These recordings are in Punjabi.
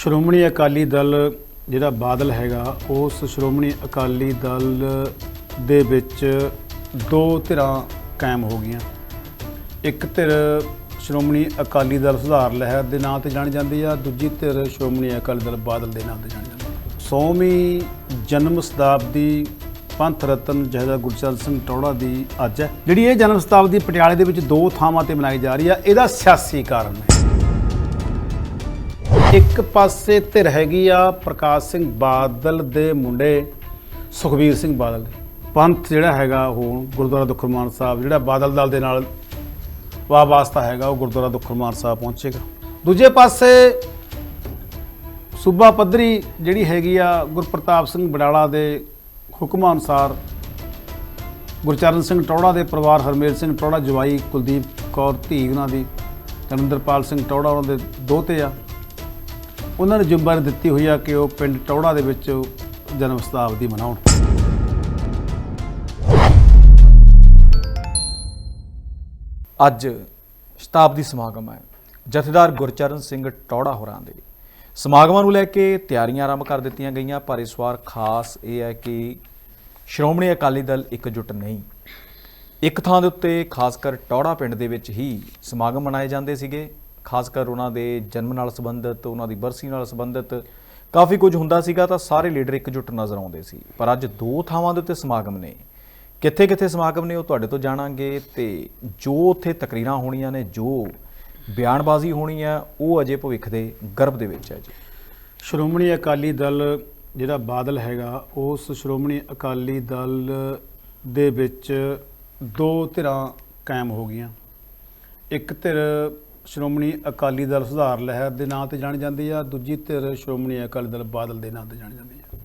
ਸ਼੍ਰੋਮਣੀ ਅਕਾਲੀ ਦਲ ਜਿਹੜਾ ਬਾਦਲ ਹੈਗਾ, ਉਸ ਸ਼੍ਰੋਮਣੀ ਅਕਾਲੀ ਦਲ ਦੇ ਵਿੱਚ ਦੋ ਧਿਰਾਂ ਕਾਇਮ ਹੋ ਗਈਆਂ। ਇੱਕ ਧਿਰ ਸ਼੍ਰੋਮਣੀ ਅਕਾਲੀ ਦਲ ਸੁਧਾਰ ਲਹਿਰ ਦੇ ਨਾਂ ਤੇ ਜਾਣੀ ਜਾਂਦੀ ਆ, ਦੂਜੀ ਧਿਰ ਸ਼੍ਰੋਮਣੀ ਅਕਾਲੀ ਦਲ ਬਾਦਲ ਦੇ ਨਾਂ ਤੇ ਜਾਣੀ ਜਾਂਦੀ ਆ। ਸੌਵੀਂ ਜਨਮ ਸ਼ਤਾਬਦੀ ਪੰਥ ਰਤਨ ਜਹਦਾ ਗੁਰਚਰਨ ਸਿੰਘ ਟੌੜਾ ਦੀ ਅੱਜ ਹੈ। ਜਿਹੜੀ ਇਹ ਜਨਮ ਸ਼ਤਾਬਦੀ ਪਟਿਆਲੇ ਦੇ ਵਿੱਚ ਦੋ ਥਾਵਾਂ ਤੇ ਮਨਾਈ ਜਾ ਰਹੀ ਆ, ਇਹਦਾ ਸਿਆਸੀ ਕਾਰਨ ਹੈ। ਇੱਕ ਪਾਸੇ ਧਿਰ ਹੈਗੀ ਆ ਪ੍ਰਕਾਸ਼ ਸਿੰਘ ਬਾਦਲ ਦੇ ਮੁੰਡੇ, ਸੁਖਬੀਰ ਸਿੰਘ ਬਾਦਲ ਪੰਥ ਜਿਹੜਾ ਹੈਗਾ ਉਹ ਗੁਰਦੁਆਰਾ ਦੁਖਰਮਾਨ ਸਾਹਿਬ, ਜਿਹੜਾ ਬਾਦਲ ਦਲ ਦੇ ਨਾਲ ਵਾਹ ਵਾਸਤਾ ਹੈਗਾ, ਉਹ ਗੁਰਦੁਆਰਾ ਦੁਖਰਮਾਨ ਸਾਹਿਬ ਪਹੁੰਚੇਗਾ। ਦੂਜੇ ਪਾਸੇ ਸੂਬਾ ਪੱਧਰੀ ਜਿਹੜੀ ਹੈਗੀ ਆ ਗੁਰਪ੍ਰਤਾਪ ਸਿੰਘ ਬਡਾਲਾ ਦੇ ਹੁਕਮਾਂ ਅਨੁਸਾਰ ਗੁਰਚਰਨ ਸਿੰਘ ਟੌੜਾ ਦੇ ਪਰਿਵਾਰ ਹਰਮੇਲ ਸਿੰਘ ਟੌੜਾ ਜਵਾਈ ਕੁਲਦੀਪ ਕੌਰ ਧੀ ਉਹਨਾਂ ਦੀ ਤਨਿੰਦਰਪਾਲ ਸਿੰਘ ਟੌੜਾ ਉਹਨਾਂ ਦੇ ਦੋਤੇ ਆ। ਉਹਨਾਂ ਨੇ ਜ਼ਿੰਮੇਵਾਰੀ ਦਿੱਤੀ ਹੋਈ ਆ ਕਿ ਉਹ ਪਿੰਡ ਟੌੜਾ ਦੇ ਵਿੱਚ ਜਨਮ ਸ਼ਤਾਬਦੀ ਮਨਾਉਣ। ਅੱਜ ਸ਼ਤਾਬਦੀ ਸਮਾਗਮ ਹੈ। ਜਥੇਦਾਰ ਗੁਰਚਰਨ ਸਿੰਘ ਟੌੜਾ ਹੋਰਾਂ ਦੇ। ਸਮਾਗਮਾਂ ਨੂੰ ਲੈ ਕੇ ਤਿਆਰੀਆਂ ਆਰੰਭ ਕਰ ਦਿੱਤੀਆਂ ਗਈਆਂ, ਪਰ ਇਸ ਵਾਰ ਖਾਸ ਇਹ ਹੈ ਕਿ ਸ਼੍ਰੋਮਣੀ ਅਕਾਲੀ ਦਲ ਇਕਜੁੱਟ ਨਹੀਂ। ਇੱਕ ਥਾਂ ਦੇ ਉੱਤੇ ਖਾਸ ਕਰ ਟੌੜਾ ਪਿੰਡ ਦੇ ਵਿੱਚ ਹੀ ਸਮਾਗਮ ਮਨਾਏ ਜਾਂਦੇ ਸੀਗੇ। ਖਾਸ ਕਰ ਉਹਨਾਂ ਦੇ ਜਨਮ ਨਾਲ ਸੰਬੰਧਿਤ, ਉਹਨਾਂ ਦੀ ਬਰਸੀ ਨਾਲ ਸੰਬੰਧਿਤ, ਕਾਫੀ ਕੁਝ ਹੁੰਦਾ ਸੀਗਾ ਤਾਂ ਸਾਰੇ ਲੀਡਰ ਇਕਜੁੱਟ ਨਜ਼ਰ ਆਉਂਦੇ ਸੀ। ਪਰ ਅੱਜ ਦੋ ਥਾਵਾਂ ਦੇ ਉੱਤੇ ਸਮਾਗਮ ਨੇ। ਕਿੱਥੇ ਕਿੱਥੇ ਸਮਾਗਮ ਨੇ ਉਹ ਤੁਹਾਡੇ ਤੋਂ ਜਾਣਾਂਗੇ ਤੇ ਜੋ ਉੱਥੇ ਤਕਰੀਰਾਂ ਹੋਣੀਆਂ ਨੇ, ਜੋ ਬਿਆਨਬਾਜ਼ੀ ਹੋਣੀ ਆ, ਉਹ ਅਜੇ ਭਵਿੱਖ ਦੇ ਗਰਭ ਦੇ ਵਿੱਚ ਹੈ ਜੀ। ਸ਼੍ਰੋਮਣੀ ਅਕਾਲੀ ਦਲ ਜਿਹੜਾ ਬਾਦਲ ਹੈਗਾ, ਉਸ ਸ਼੍ਰੋਮਣੀ ਅਕਾਲੀ ਦਲ ਦੇ ਵਿੱਚ ਦੋ ਧਿਰਾਂ ਕਾਇਮ ਹੋ ਗਈਆਂ। ਇੱਕ ਧਿਰ ਸ਼੍ਰੋਮਣੀ ਅਕਾਲੀ ਦਲ ਸੁਧਾਰ ਲਹਿਰ ਦੇ ਨਾਂ ਤੇ ਜਾਣੀ ਜਾਂਦੀ ਆ ਦੂਜੀ ਧਿਰ ਸ਼੍ਰੋਮਣੀ ਅਕਾਲੀ ਦਲ ਬਾਦਲ ਦੇ ਨਾਂ ਤੇ ਜਾਣੀ ਜਾਂਦੀ ਆ।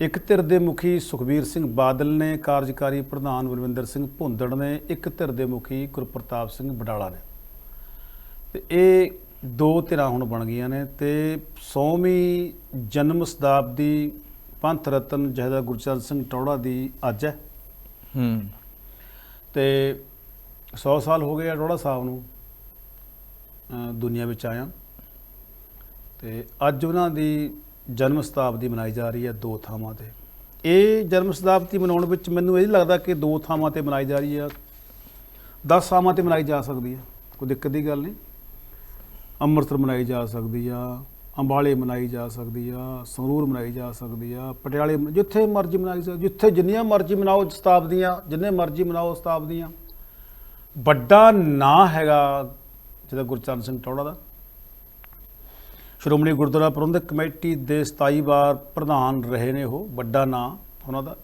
ਇੱਕ ਧਿਰ ਦੇ ਮੁਖੀ ਸੁਖਬੀਰ ਸਿੰਘ ਬਾਦਲ ਨੇ ਕਾਰਜਕਾਰੀ ਪ੍ਰਧਾਨ ਬਲਵਿੰਦਰ ਸਿੰਘ ਭੁੰਦੜ ਨੇ ਇੱਕ ਧਿਰ ਦੇ ਮੁਖੀ ਗੁਰਪ੍ਰਤਾਪ ਸਿੰਘ ਬਡਾਲਾ ਨੇ। ਤੇ ਇਹ ਦੋ ਧਿਰਾਂ ਹੁਣ ਬਣ ਗਈਆਂ ਨੇ ਤੇ 100ਵੀਂ ਜਨਮ ਸ਼ਤਾਬਦੀ ਪੰਥ ਰਤਨ ਜਹਦਾ ਗੁਰਚਰਨ ਸਿੰਘ ਟੌੜਾ ਦੀ ਅੱਜ ਹੈ। ਹੂੰ। ਤੇ 100 ਸਾਲ ਹੋ ਗਏ ਆ ਟੌੜਾ ਸਾਹਿਬ ਨੂੰ। ਦੁਨੀਆ ਵਿੱਚ ਆਇਆ। ਤੇ ਅੱਜ ਉਹਨਾਂ ਦੀ ਜਨਮ ਸ਼ਤਾਬਦੀ ਮਨਾਈ ਜਾ ਰਹੀ ਹੈ ਦੋ ਥਾਵਾਂ ਤੇ। ਇਹ ਜਨਮ ਸ਼ਤਾਬਦੀ ਮਨਾਉਣ ਵਿੱਚ ਮੈਨੂੰ ਇਹ ਲੱਗਦਾ ਕਿ ਦੋ ਥਾਵਾਂ ਤੇ ਮਨਾਈ ਜਾ ਰਹੀ ਹੈ। 10 ਥਾਵਾਂ ਤੇ ਮਨਾਈ ਜਾ ਸਕਦੀ ਹੈ। ਕੋਈ ਦਿੱਕਤ ਦੀ ਗੱਲ ਨਹੀਂ। ਅੰਮ੍ਰਿਤਸਰ ਮਨਾਈ ਜਾ ਸਕਦੀ ਆ, ਅੰਬਾਲੇ ਮਨਾਈ ਜਾ ਸਕਦੀ ਆ, ਸੰਗਰੂਰ ਮਨਾਈ ਜਾ ਸਕਦੀ ਆ, ਪਟਿਆਲੇ ਮ- ਜਿੱਥੇ ਮਰਜ਼ੀ ਮਨਾਈ ਜਾ, ਜਿੱਥੇ ਜਿੰਨੀਆਂ ਮਰਜ਼ੀ ਮਨਾਓ ਸ਼ਤਾਬਦੀਆਂ, ਜਿੰਨੇ ਮਰਜ਼ੀ ਮਨਾਓ ਸ਼ਤਾਬਦੀਆਂ। ਵੱਡਾ ਨਾਂ ਹੈਗਾ ਜਿਹਦਾ ਗੁਰਚਰਨ ਸਿੰਘ ਟੌੜਾ ਦਾ। ਸ਼੍ਰੋਮਣੀ ਗੁਰਦੁਆਰਾ ਪ੍ਰਬੰਧਕ ਕਮੇਟੀ ਦੇ 27 ਵਾਰ ਪ੍ਰਧਾਨ ਰਹੇ ਨੇ ਉਹ, ਵੱਡਾ ਨਾਂ ਉਹਨਾਂ ਦਾ।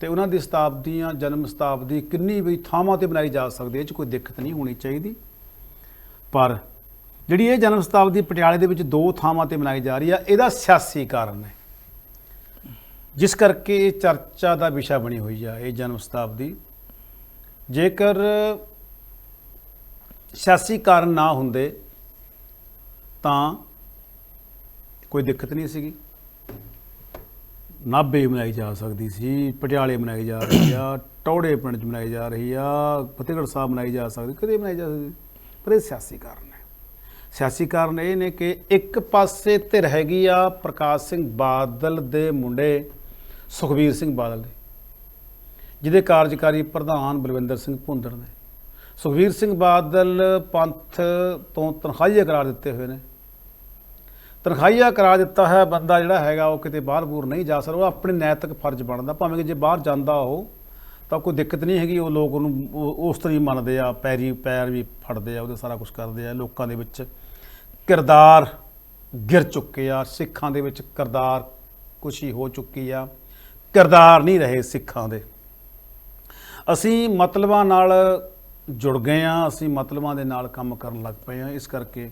ਤੇ ਉਹਨਾਂ ਦੀ ਸ਼ਤਾਬਦੀਆਂ, ਜਨਮ ਸ਼ਤਾਬਦੀ ਕਿੰਨੀ ਵੀ ਥਾਵਾਂ ਤੇ ਮਨਾਈ ਜਾ ਸਕਦੀ ਹੈ, ਇਹ 'ਚ ਕੋਈ ਦਿੱਕਤ ਨਹੀਂ ਹੋਣੀ ਚਾਹੀਦੀ। ਪਰ ਜਿਹੜੀ ਇਹ ਜਨਮ ਸ਼ਤਾਬਦੀ ਪਟਿਆਲੇ ਦੇ ਵਿੱਚ ਦੋ ਥਾਵਾਂ ਤੇ ਮਨਾਈ ਜਾ ਰਹੀ ਆ, ਇਹਦਾ ਸਿਆਸੀ ਕਾਰਨ ਹੈ। ਜਿਸ ਕਰਕੇ ਇਹ ਚਰਚਾ ਦਾ ਵਿਸ਼ਾ ਬਣੀ ਹੋਈ ਆ, ਇਹ ਜਨਮ ਸ਼ਤਾਬਦੀ। ਜੇਕਰ ਸਿਆਸੀ ਕਾਰਨ ਨਾ ਹੁੰਦੇ ਤਾਂ ਕੋਈ ਦਿੱਕਤ ਨਹੀਂ ਸੀਗੀ। ਨਾਭੇ ਮਨਾਈ ਜਾ ਸਕਦੀ ਸੀ, ਪਟਿਆਲੇ ਮਨਾਈ ਜਾ ਰਹੀ ਆ, ਟੌੜੇ ਪਿੰਡ 'ਚ ਮਨਾਈ ਜਾ ਰਹੀ ਆ, ਫਤਿਹਗੜ੍ਹ ਸਾਹਿਬ ਮਨਾਈ ਜਾ ਸਕਦੀ, ਕਦੇ ਮਨਾਈ ਜਾ ਸਕਦੀ। ਪਰ ਇਹ ਸਿਆਸੀ ਕਾਰਨ ਹੈ। ਸਿਆਸੀ ਕਾਰਨ ਇਹ ਨੇ ਕਿ ਇੱਕ ਪਾਸੇ ਧਿਰ ਹੈਗੀ ਆ ਪ੍ਰਕਾਸ਼ ਸਿੰਘ ਬਾਦਲ ਦੇ ਮੁੰਡੇ, ਸੁਖਬੀਰ ਸਿੰਘ ਬਾਦਲ ਦੇ, ਜਿਹਦੇ ਕਾਰਜਕਾਰੀ ਪ੍ਰਧਾਨ ਬਲਵਿੰਦਰ ਸਿੰਘ ਭੁੰਦੜ ਨੇ। ਸੁਖਬੀਰ ਸਿੰਘ ਬਾਦਲ ਪੰਥ ਤੋਂ ਤਨਖਾਹੀਆ ਕਰਾਰ ਦਿੱਤੇ ਹੋਏ ਨੇ। ਤਨਖਾਹੀਆ ਕਰਾ ਦਿੱਤਾ ਹੈ, ਬੰਦਾ ਜਿਹੜਾ ਹੈਗਾ ਉਹ ਕਿਤੇ ਬਾਹਰ ਬੂਰ ਨਹੀਂ ਜਾ ਸਕਦਾ, ਉਹ ਆਪਣੇ ਨੈਤਿਕ ਫਰਜ਼ ਬਣਦਾ। ਭਾਵੇਂ ਕਿ ਜੇ ਬਾਹਰ ਜਾਂਦਾ ਉਹ, ਤਾਂ ਕੋਈ ਦਿੱਕਤ ਨਹੀਂ ਹੈਗੀ, ਉਹ ਲੋਕ ਉਹਨੂੰ ਉਸ ਤਰੀ ਮੰਨਦੇ ਆ, ਪੈਰੀ ਪੈਰ ਵੀ ਫੜਦੇ ਆ, ਉਹਦੇ ਸਾਰਾ ਕੁਝ ਕਰਦੇ ਆ। ਲੋਕਾਂ ਦੇ ਵਿੱਚ ਕਿਰਦਾਰ ਗਿਰ ਚੁੱਕੇ ਆ, ਸਿੱਖਾਂ ਦੇ ਵਿੱਚ ਕਿਰਦਾਰ ਕੁਛ ਹੀ ਹੋ ਚੁੱਕੀ ਆ। ਕਿਰਦਾਰ ਨਹੀਂ ਰਹੇ ਸਿੱਖਾਂ ਦੇ। ਅਸੀਂ ਮਤਲਬਾਂ ਨਾਲ ਜੁੜ ਗਏ ਆ ਅਸੀਂ ਮਤਲਬਾਂ ਦੇ ਨਾਲ ਕੰਮ ਕਰਨ ਲੱਗ ਪਏ ਆ ਇਸ ਕਰਕੇ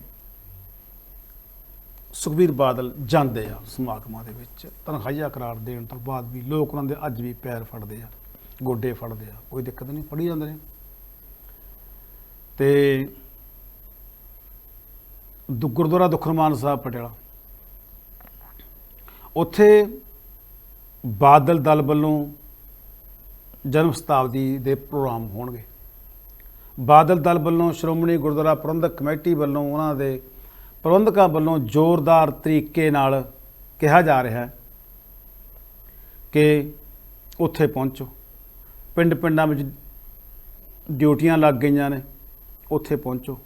ਸੁਖਬੀਰ ਬਾਦਲ ਜਾਂਦੇ ਆ ਸਮਾਗਮਾਂ ਦੇ ਵਿੱਚ। ਤਨਖਾਹੀਆ ਕਰਾਰ ਦੇਣ ਤੋਂ ਬਾਅਦ ਵੀ ਲੋਕ ਉਹਨਾਂ ਦੇ ਅੱਜ ਵੀ ਪੈਰ ਫੜਦੇ ਆ, ਗੋਡੇ ਫੜਦੇ ਆ। ਕੋਈ ਦਿੱਕਤ ਨਹੀਂ, ਫੜੀ ਜਾਂਦੇ ਨੇ। ਤੇ ਦੁ, ਗੁਰਦੁਆਰਾ ਦੁਖਰਮਾਨ ਸਾਹਿਬ ਪਟਿਆਲਾ। ਉੱਥੇ ਬਾਦਲ ਦਲ ਵੱਲੋਂ ਜਨਮ ਸ਼ਤਾਬਦੀ ਦੇ ਪ੍ਰੋਗਰਾਮ ਹੋਣਗੇ। ਬਾਦਲ ਦਲ ਵੱਲੋਂ ਸ਼੍ਰੋਮਣੀ ਗੁਰਦੁਆਰਾ ਪ੍ਰਬੰਧਕ ਕਮੇਟੀ ਵੱਲੋਂ ਉਹਨਾਂ ਦੇ ਪ੍ਰਬੰਧਕਾਂ ਵੱਲੋਂ ਜ਼ੋਰਦਾਰ ਤਰੀਕੇ ਨਾਲ ਕਿਹਾ ਜਾ ਰਿਹਾ ਹੈ ਕਿ ਉੱਥੇ ਪਹੁੰਚੋ। ਪਿੰਡ ਪਿੰਡਾਂ ਵਿੱਚ ਡਿਊਟੀਆਂ ਲੱਗ ਗਈਆਂ ਨੇ, ਉੱਥੇ ਪਹੁੰਚੋ।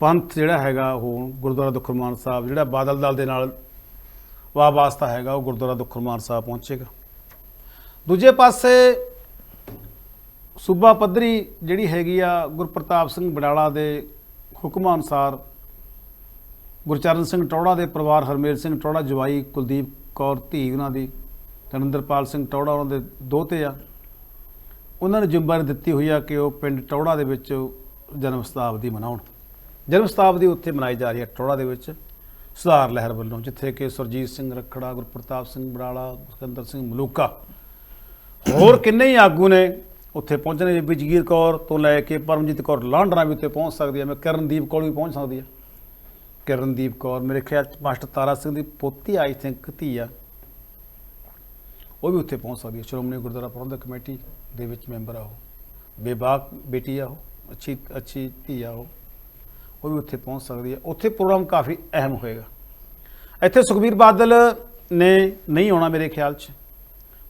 ਪੰਥ ਜਿਹੜਾ ਹੈਗਾ ਉਹ ਗੁਰਦੁਆਰਾ ਦੁਖਰਮਾਨ ਸਾਹਿਬ, ਜਿਹੜਾ ਬਾਦਲ ਦਲ ਦੇ ਨਾਲ ਵਾਹ ਵਾਸਤਾ ਹੈਗਾ, ਉਹ ਗੁਰਦੁਆਰਾ ਦੁਖਰਮਾਨ ਸਾਹਿਬ ਪਹੁੰਚੇਗਾ। ਦੂਜੇ ਪਾਸੇ ਸੂਬਾ ਪੱਧਰੀ ਜਿਹੜੀ ਹੈਗੀ ਆ ਗੁਰਪ੍ਰਤਾਪ ਸਿੰਘ ਬਡਾਲਾ ਦੇ ਹੁਕਮਾਂ ਅਨੁਸਾਰ ਗੁਰਚਰਨ ਸਿੰਘ ਟੌੜਾ ਦੇ ਪਰਿਵਾਰ ਹਰਮੇਲ ਸਿੰਘ ਟੌੜਾ, ਜਵਾਈ ਕੁਲਦੀਪ ਕੌਰ, ਧੀ ਉਹਨਾਂ ਦੀ ਤਨਿੰਦਰਪਾਲ ਸਿੰਘ ਟੌੜਾ ਉਹਨਾਂ ਦੇ ਦੋਤੇ ਆ। ਉਹਨਾਂ ਨੇ ਜ਼ਿੰਮੇਵਾਰੀ ਦਿੱਤੀ ਹੋਈ ਆ ਕਿ ਉਹ ਪਿੰਡ ਟੌੜਾ ਦੇ ਵਿੱਚ ਜਨਮ ਸ਼ਤਾਬਦੀ ਮਨਾਉਣ। ਜਨਮ ਸ਼ਤਾਬਦੀ ਉੱਥੇ ਮਨਾਈ ਜਾ ਰਹੀ ਹੈ ਟੌੜਾ ਦੇ ਵਿੱਚ, ਸੁਧਾਰ ਲਹਿਰ ਵੱਲੋਂ, ਜਿੱਥੇ ਕਿ ਸੁਰਜੀਤ ਸਿੰਘ ਰਖੜਾ, ਗੁਰਪ੍ਰਤਾਪ ਸਿੰਘ ਬਰਾਲਾ ਸਿਕੰਦਰ ਸਿੰਘ ਮਲੂਕਾ। ਹੋਰ ਕਿੰਨੇ ਹੀ ਆਗੂ ਨੇ ਉੱਥੇ ਪਹੁੰਚਣੇ ਬੀਬੀ ਜਗੀਰ ਕੌਰ ਤੋਂ ਲੈ ਕੇ ਪਰਮਜੀਤ ਕੌਰ ਲਾਂਡਰਾ ਵੀ ਉੱਥੇ ਪਹੁੰਚ ਸਕਦੀ ਹੈ। ਮੈਂ ਕਰਨਦੀਪ ਕੌਰ ਵੀ ਪਹੁੰਚ ਸਕਦੀ ਹੈ। ਕਰਨਦੀਪ ਕੌਰ, ਮੇਰੇ ਖਿਆਲ ਚ ਮਾਸਟਰ ਤਾਰਾ ਸਿੰਘ ਦੀ ਪੋਤੀ ਆਈ ਥਿੰਕ ਧੀ ਆ। ਉਹ ਵੀ ਉੱਥੇ ਪਹੁੰਚ ਸਕਦੀ ਹੈ। ਸ਼੍ਰੋਮਣੀ ਗੁਰਦੁਆਰਾ ਪ੍ਰਬੰਧਕ ਕਮੇਟੀ ਦੇ ਵਿੱਚ ਮੈਂਬਰ ਆ ਉਹ। ਬੇਬਾਕ ਬੇਟੀ ਆ ਉਹ, ਅੱਛੀ ਅੱਛੀ ਧੀ ਆ ਉਹ। ਉਹ ਵੀ ਉੱਥੇ ਪਹੁੰਚ ਸਕਦੀ ਹੈ। ਉੱਥੇ ਪ੍ਰੋਗਰਾਮ ਕਾਫੀ ਅਹਿਮ ਹੋਏਗਾ। ਇੱਥੇ ਸੁਖਬੀਰ ਬਾਦਲ ਨੇ ਨਹੀਂ ਆਉਣਾ ਮੇਰੇ ਖਿਆਲ 'ਚ।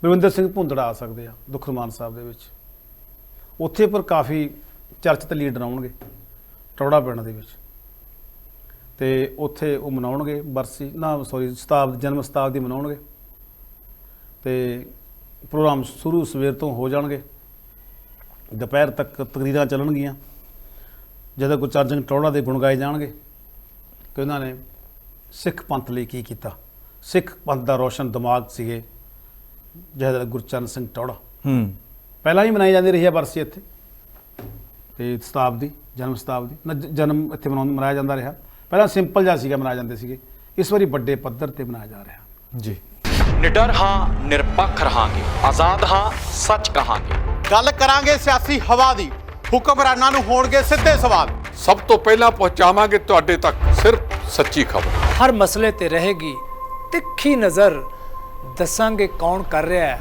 ਬਲਵਿੰਦਰ ਸਿੰਘ ਭੁੰਦੜਾ ਆ ਸਕਦੇ ਆ ਦੁਖਰਮਾਨ ਸਾਹਿਬ ਦੇ ਵਿੱਚ। ਉੱਥੇ ਪਰ ਕਾਫੀ ਚਰਚਿਤ ਲੀਡਰ ਆਉਣਗੇ ਟੌੜਾ ਪਿੰਡ ਦੇ ਵਿੱਚ। ਤੇ ਉੱਥੇ ਉਹ ਮਨਾਉਣਗੇ, ਬਰਸੀ, ਨਾ ਸੌਰੀ ਸ਼ਤਾਬਦੀ ਜਨਮ ਸ਼ਤਾਬਦੀ ਮਨਾਉਣਗੇ। ਤੇ ਪ੍ਰੋਗਰਾਮ ਸ਼ੁਰੂ ਸਵੇਰ ਤੋਂ ਹੋ ਜਾਣਗੇ। ਦੁਪਹਿਰ ਤੱਕ ਤਕਰੀਰਾਂ ਚੱਲਣਗੀਆਂ। ਜਦੋਂ ਗੁਰਚਰਨ ਸਿੰਘ ਟੌੜਾ ਦੇ ਗੁਣ ਗਾਏ ਜਾਣਗੇ ਕਿ ਉਹਨਾਂ ਨੇ ਸਿੱਖ ਪੰਥ ਲਈ ਕੀ ਕੀਤਾ? ਸਿੱਖ ਪੰਥ ਦਾ ਰੋਸ਼ਨ ਦਿਮਾਗ ਸੀਗੇ ਜਹਦਰ ਗੁਰਚਰਨ ਸਿੰਘ ਟੌੜਾ ਹੂੰ। ਪਹਿਲਾਂ ਹੀ ਮਨਾਈ ਜਾਂਦੀ ਰਹੀ ਹੈ ਬਰਸੀ ਇੱਥੇ। ਤੇ ਸ਼ਤਾਬਦੀ ਜਨਮ ਸ਼ਤਾਬਦੀ ਨਾ ਜਨਮ ਇੱਥੇ ਮਨਾਉਂ- ਮਨਾਇਆ ਜਾਂਦਾ ਰਿਹਾ। ਪਹਿਲਾਂ ਸਿੰਪਲ ਜਿਹਾ ਸੀਗਾ ਮਨਾਏ ਜਾਂਦੇ ਸੀਗੇ। ਇਸ ਵਾਰੀ ਵੱਡੇ ਪੱਧਰ ਤੇ ਮਨਾਇਆ ਜਾ ਰਿਹਾ। ਜੀ। ਨਿਡਰ ਹਾਂ ਨਿਰਪੱਖ ਰਹਾਂਗੇ। ਆਜ਼ਾਦ ਹਾਂ ਸੱਚ ਕਹਾਂਗੇ। ਗੱਲ ਕਰਾਂਗੇ ਸਿਆਸੀ ਹਵਾ ਦੀ। ਹੁਕਮਰਾਨਾਂ ਨੂੰ ਹੋਣਗੇ ਸਿੱਧੇ ਸਵਾਲ। ਸਭ ਤੋਂ ਪਹਿਲਾਂ ਪਹੁੰਚਾਵਾਂਗੇ ਤੁਹਾਡੇ ਤੱਕ ਸਿਰਫ ਸੱਚੀ ਖਬਰ। ਹਰ ਮਸਲੇ ਤੇ ਰਹੇਗੀ ਤਿੱਖੀ ਨਜ਼ਰ। ਦੱਸਾਂਗੇ ਕੌਣ ਕਰ ਰਿਹਾ ਹੈ।